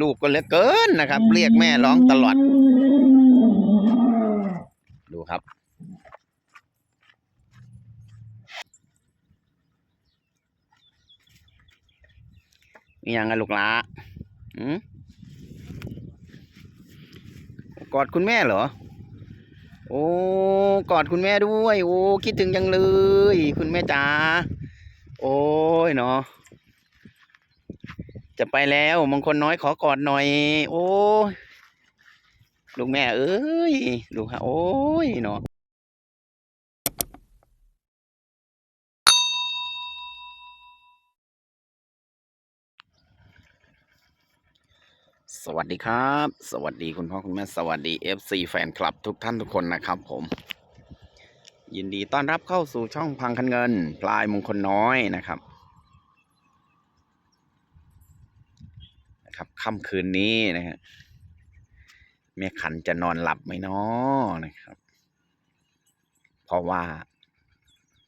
ลูกก็เหลือเกินนะครับ เรียกแม่ร้องตลอด ดูครับนี่ยังไงลูกหละอืมกอดคุณแม่เหรอ โอ้ กอดคุณแม่ด้วย โอ้ คิดถึงจังเลย คุณแม่จ๋า โอ้ยเนาะ จะไปแล้วมงคลน้อยขอกอดหน่อย โอ้ลูกแม่ เอ้ยลูกฮะโอ้ยเนาะสวัสดีครับ สวัสดีคุณพ่อคุณแม่สวัสดี FC แฟนคลับทุกท่านทุกคนนะครับผม ยินดีต้อนรับเข้าสู่ช่องพังคันเงิน ปลายมงคลน้อยนะครับ นะครับค่ำคืนนี้นะฮะแม่ขันจะนอนหลับไหมนาะนะครับ เพราะว่า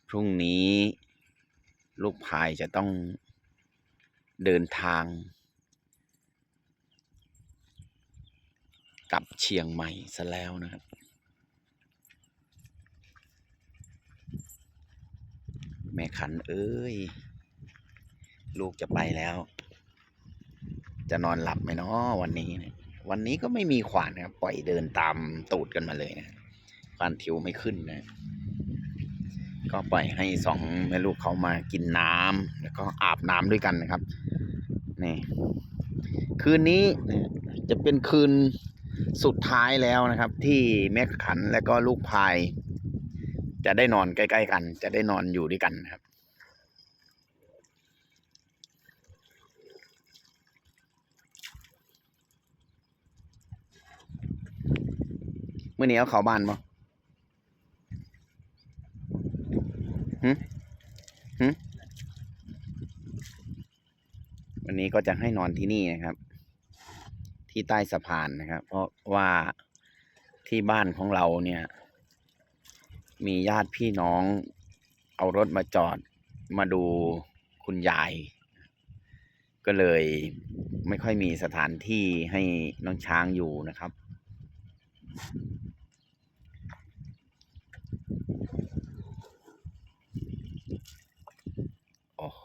พรุ่งนี้ ลูกพายจะต้องเดินทาง กลับเชียงใหม่ซะแล้วนะครับ แม่ขันเอ้ย ลูกจะไปแล้ว จะนอนหลับไหมเนาะวันนี้เนี่ยวันนี้ก็ไม่มีขวานนะครับปล่อยเดินตามตูดกันมาเลยนะขวานทิวไม่ขึ้นนะ ก็ปล่อยให้สองแม่ลูกเขามากินน้ำแล้วก็อาบน้ำด้วยกันนะครับนี่คืนนี้เนี่ยจะเป็นคืนสุดท้ายแล้วนะครับ ที่แม่ขันและก็ลูกพาย จะได้นอนใกล้ ๆ กัน จะได้นอนอยู่ด้วยกันนะครับ มื่อนี้เอาเขาบ้านบ่หึหึวันนี้ก็จะให้นอนที่นี่นะครับ ที่ใต้สะพานนะครับ เพราะว่าที่บ้านของเราเนี่ย มีญาติพี่น้อง เอารถมาจอดมาดูคุณยาย ก็เลยไม่ค่อยมีสถานที่ให้น้องช้างอยู่นะครับ โอ้โห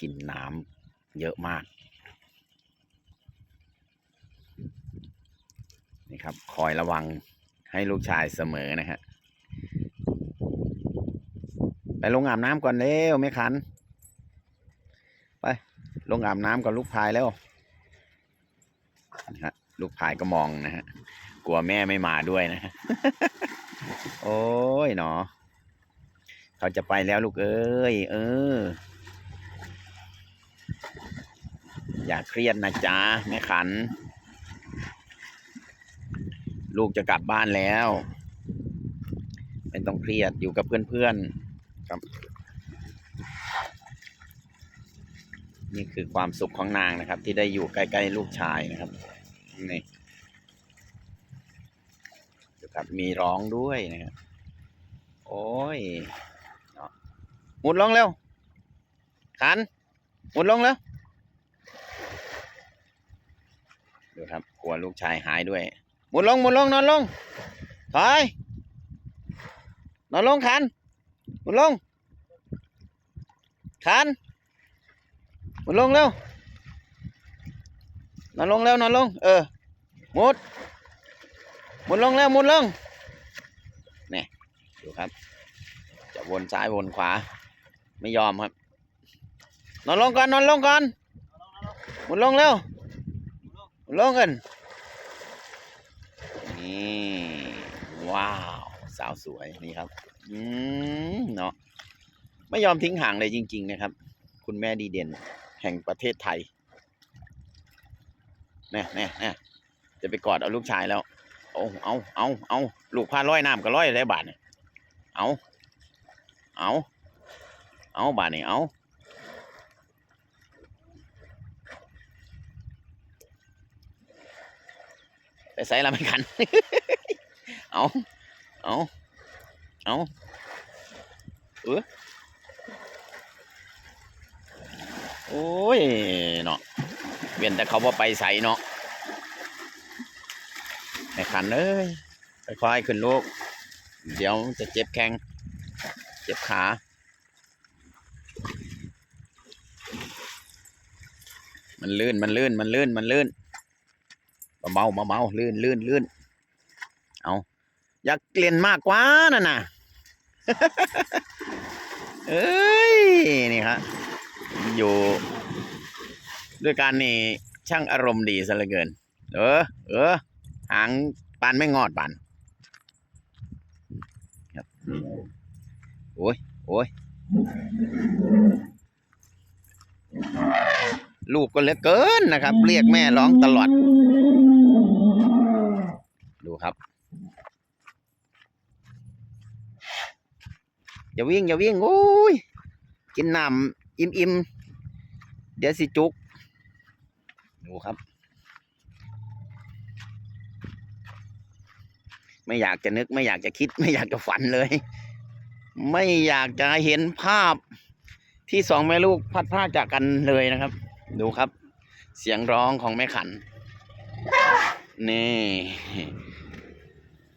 กิ น้ำเยอะมาก นี่ครับ คอยระวังให้ลูกชายเสมอนะฮะไปลงอาบน้ำก่อนเร็วไม่ขัน ไปลงอาบน้ำก่อนลูกพายแล้วนะฮะลูกพายก็มองนะฮะกลัวแม่ไม่มาด้วยนะฮะโอ้ยหนอ เขาจะไปแล้วลูกเอ้ย เออ อย่าเครียดนะจ๊ะแม่ขัน ลูกจะกลับบ้านแล้ว ไม่ต้องเครียดอยู่กับเพื่อนๆครับ นี่คือความสุขของนางนะครับ ที่ได้อยู่ใกล้ๆลูกชายนะครับนี่ดูครับมีร้องด้วยนะครับโอ้ยหมุดลงเร็วขันหมุดลงแล้ว ดูครับกลัวลูกชายหายด้วยหมุดลงหมุดลงนอนลงถอยนอนลงขันหมุดลงขันหมุดลงเร็วนอนลงเร็วนอนลง เออหมุดหมุดลงแล้วหมุดลงนี่ดูครับ จะวนซ้ายวนขวา ไม่ยอมครับ นอนลงก่อนนอนลงก่อนหมุดลงเร็ว ลงกัน นี่ ว้าว สาวสวยนี่ครับ อืมเนาะไม่ยอมทิ้งห่างเลยจริง ๆ นะครับ คุณแม่ดีเด่น แห่งประเทศไทยเนี่ยนี่ยเนี่ยจะไปกอดเอาลูกชายแล้ว เอาเอาเอาเอาลูกพาร้อยน้ำก็ร้อยได้บาทเนี่ยเอาเอาเอาบาทนี่เอา ไปใส่ละไม่ขัน เอา เอา เอาเออโอ้ยเนาะเวียนแต่เขาว่าไปใส่เนาะแม่ขันเอ้ยค่อยขึ้นลูก เดี๋ยวจะเจ็บแข้งเจ็บขามันลื่น มันลื่น มันลื่น มันลื่น มาเมามาเมาลื่นลื่นลื่นเอาอยากเล่นมากกว่านั่นน่ะเอ้ยนี่ครับอยู่ด้วยการนี่ช่างอารมณ์ดีซะเหลือเกิน เออ เออ หางปานไม่งอดปานครับโอ้ยโอ้ยลูกก็เหลือเกินนะครับ เรียกแม่ร้องตลอด ครับ อย่าวิ่งอย่าวิ่งโอ้ย กินน้ำอิ่มอิ่มๆเดี๋ยวสิจุก ดูครับ ไม่อยากจะนึกไม่อยากจะคิด ไม่อยากจะฝันเลย ไม่อยากจะเห็นภาพที่สองแม่ลูกพัดพรากจากกันเลยนะครับ ดูครับ เสียงร้องของแม่ขัน นี่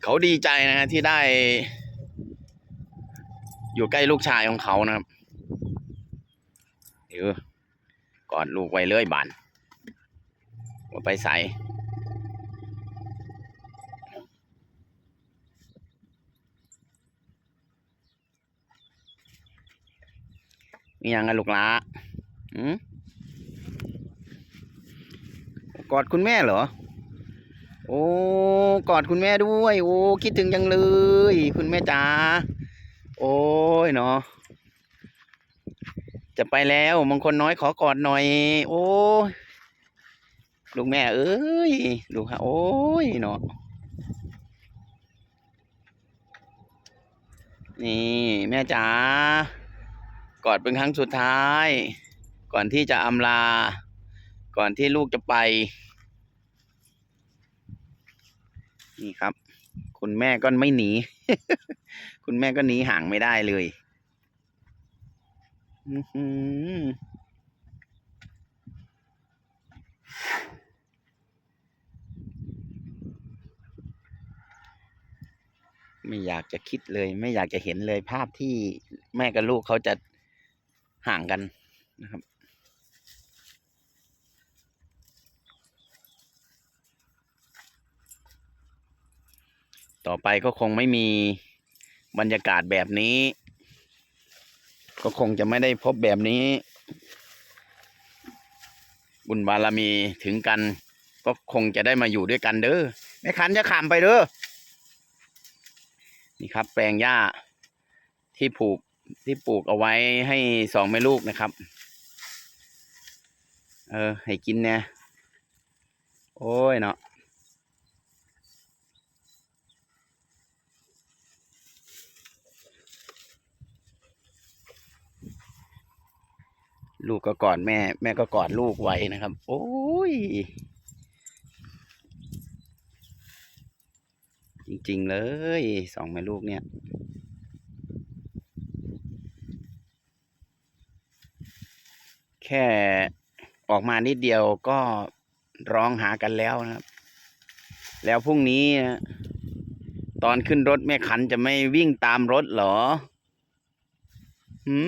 เขาดีใจนะฮะที่ได้ อยู่ใกล้ลูกชายของเขานะครับเดี๋ยวกอดลูกไว้เลยบานว่าไปใส่มียังไงลูกหละอืมกอดคุณแม่เหรอ โอ้กอดคุณแม่ด้วย โอ้คิดถึงจังเลย คุณแม่จ๋าโอ้ยเนาะจะไปแล้วมงคลน้อยขอกอดหน่อย โอ้ลูกแม่เอ้ยลูกฮะโอ้ยเนาะนี่ แม่จ๋ากอดเป็นครั้งสุดท้าย ก่อนที่จะอำลา ก่อนที่ลูกจะไป นี่ครับ คุณแม่ก็ไม่หนี คุณแม่ก็หนีห่างไม่ได้เลยไม่อยากจะคิดเลย ไม่อยากจะเห็นเลยภาพที่แม่กับลูกเขาจะห่างกันนะครับ ต่อไปก็คงไม่มีบรรยากาศแบบนี้ ก็คงจะไม่ได้พบแบบนี้ บุญบารมีถึงกัน ก็คงจะได้มาอยู่ด้วยกันเด้อแม่คันจะขามไปเด้อนี่ครับ แปลงหญ้าที่ผูกที่ปลูกเอาไว้ให้สองแม่ลูกนะครับ เออ ให้กินเนี่ยโอ้ยเนาะ ลูกก็กอดแม่ แม่ก็กอดลูกไว้นะครับ โอ้ย จริง ๆ เลยสองแม่ลูกเนี่ยแค่ออกมานิดเดียวก็ร้องหากันแล้วนะครับ แล้วพรุ่งนี้ ตอนขึ้นรถแม่ขันจะไม่วิ่งตามรถเหรอหืม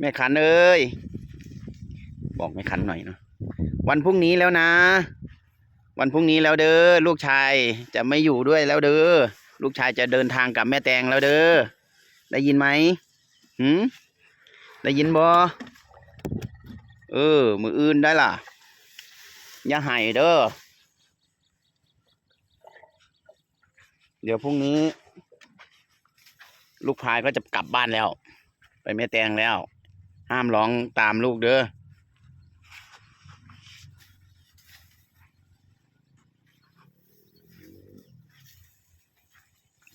แม่ขันเอ้ยบอกแม่ขันหน่อยเนาะวันพรุ่งนี้แล้วนะ วันพรุ่งนี้แล้วเด้อลูกชายจะไม่อยู่ด้วยแล้วเด้อลูกชายจะเดินทางกับแม่แตงแล้วเด้อได้ยินไหมหืมได้ยินบ่เออ มืออื่นได้ล่ะ อย่าให้เด้อ เดี๋ยวพรุ่งนี้ ลูกพายก็จะกลับบ้านแล้ว ไปแม่แตงแล้ว ห้ามร้องตามลูกเด้อ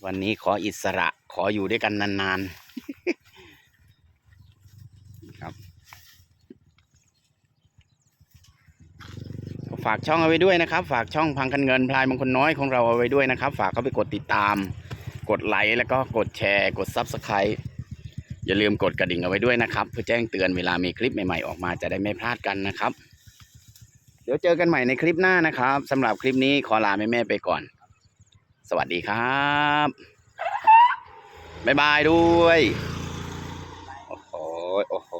วันนี้ขออิสระขออยู่ด้วยกันนานๆครับ ฝากช่องเอาไว้ด้วยนะครับ ฝากช่องพังกันเงินพลายมงคลน้อยของเราเอาไว้ด้วยนะครับ ฝากเข้าไปกดติดตาม กดไลค์แล้วก็กดแชร์ กดซับสไครต์ อย่าลืมกดกระดิ่งเอาไว้ด้วยนะครับ เพื่อแจ้งเตือนเวลามีคลิปใหม่ๆออกมาจะได้ไม่พลาดกันนะครับ เดี๋ยวเจอกันใหม่ในคลิปหน้านะครับสำหรับคลิปนี้ขอลาแม่ๆไปก่อน สวัสดีครับบ๊ายบายด้วย โอ้โหโอ้โห